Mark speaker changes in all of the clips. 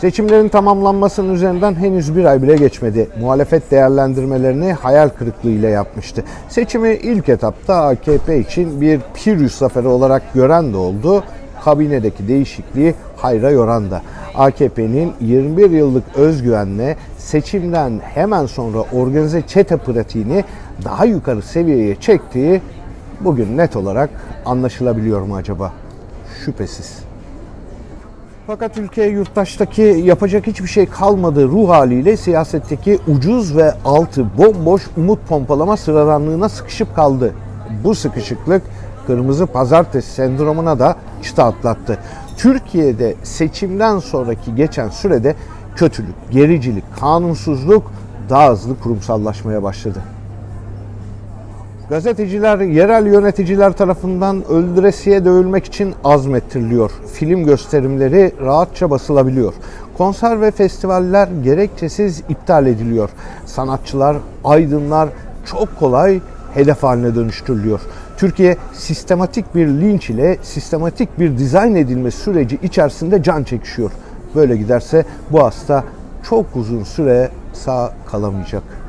Speaker 1: Seçimlerin tamamlanmasının üzerinden henüz bir ay bile geçmedi. Muhalefet değerlendirmelerini hayal kırıklığı ile yapmıştı. Seçimi ilk etapta AKP için bir Pirüs zaferi olarak gören de oldu. Kabinedeki değişikliği hayra yoran da. AKP'nin 21 yıllık özgüvenle seçimden hemen sonra organize çete pratiğini daha yukarı seviyeye çektiği bugün net olarak anlaşılabiliyor mu acaba? Şüphesiz. Fakat ülkeye yurttaştaki yapacak hiçbir şey kalmadığı ruh haliyle siyasetteki ucuz ve altı bomboş umut pompalama sıradanlığına sıkışıp kaldı. Bu sıkışıklık kırmızı pazartesi sendromuna da çıta atlattı. Türkiye'de seçimden sonraki geçen sürede kötülük, gericilik, kanunsuzluk daha hızlı kurumsallaşmaya başladı. Gazeteciler yerel yöneticiler tarafından öldüresiye dövülmek için azmettiriliyor. Film gösterimleri rahatça basılabiliyor. Konser ve festivaller gerekçesiz iptal ediliyor. Sanatçılar, aydınlar çok kolay hedef haline dönüştürülüyor. Türkiye sistematik bir linç ile sistematik bir dizayn edilme süreci içerisinde can çekişiyor. Böyle giderse bu hasta çok uzun süre sağ kalamayacak.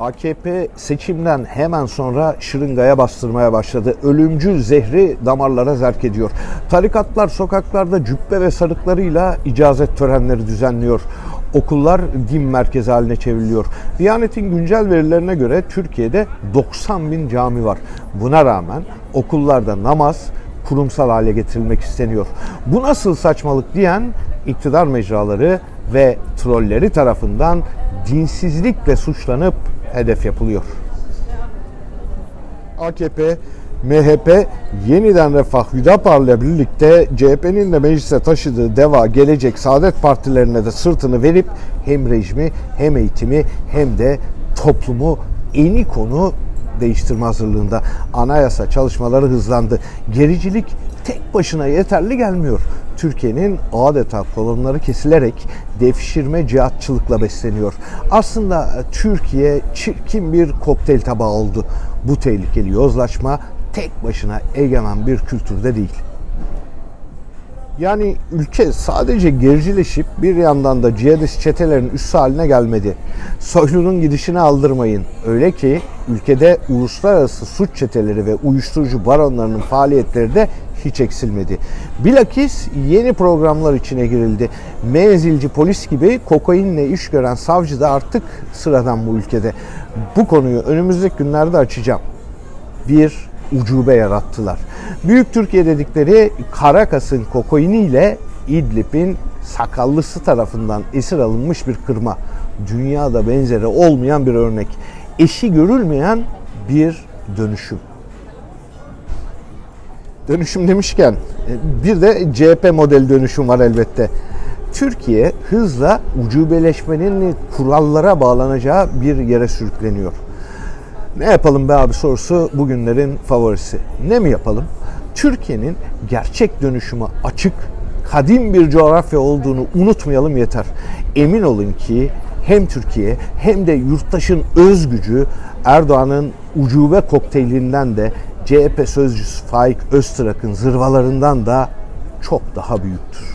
Speaker 1: AKP seçimden hemen sonra şırıngaya bastırmaya başladı. Ölümcül zehri damarlara zerk ediyor. Tarikatlar sokaklarda cübbe ve sarıklarıyla icazet törenleri düzenliyor. Okullar din merkezi haline çevriliyor. Diyanet'in güncel verilerine göre Türkiye'de 90 bin cami var. Buna rağmen okullarda namaz kurumsal hale getirilmek isteniyor. Bu nasıl saçmalık diyen iktidar mecraları ve trolleri tarafından dinsizlikle suçlanıp hedef yapılıyor. AKP, MHP, yeniden Refah, Hüdapar'la birlikte CHP'nin de meclise taşıdığı DEVA, Gelecek, Saadet Partilerine de sırtını verip hem rejimi hem eğitimi hem de toplumu eni konu değiştirme hazırlığında anayasa çalışmaları hızlandı. Gericilik tek başına yeterli gelmiyor. Türkiye'nin adeta kolonları kesilerek devşirme cihatçılıkla besleniyor. Aslında Türkiye çirkin bir kokteyl tabağı oldu. Bu tehlikeli yozlaşma tek başına egemen bir kültürde değil. Yani ülke sadece gericileşip bir yandan da cihadist çetelerin üssü haline gelmedi. Soylu'nun gidişini aldırmayın. Öyle ki ülkede uluslararası suç çeteleri ve uyuşturucu baronlarının faaliyetleri de hiç eksilmedi. Bilakis yeni programlar içine girildi. Menzilci polis gibi kokainle iş gören savcı da artık sıradan bu ülkede. Bu konuyu önümüzdeki günlerde açacağım. Bir ucube yarattılar. Büyük Türkiye dedikleri Karakas'ın kokainiyle İdlib'in sakallısı tarafından esir alınmış bir kırma. Dünyada benzeri olmayan bir örnek. Eşi görülmeyen bir dönüşüm. Dönüşüm demişken e, bir de CHP model dönüşüm var elbette. Türkiye hızla ucubeleşmenin kurallara bağlanacağı bir yere sürükleniyor. Ne yapalım be abi sorusu bugünlerin favorisi. Ne mi yapalım? Türkiye'nin gerçek dönüşüme açık, kadim bir coğrafya olduğunu unutmayalım yeter. Emin olun ki hem Türkiye hem de yurttaşın öz gücü Erdoğan'ın ucube kokteylinden de CHP sözcüsü Faik Öztrak'ın zırvalarından da çok daha büyüktür.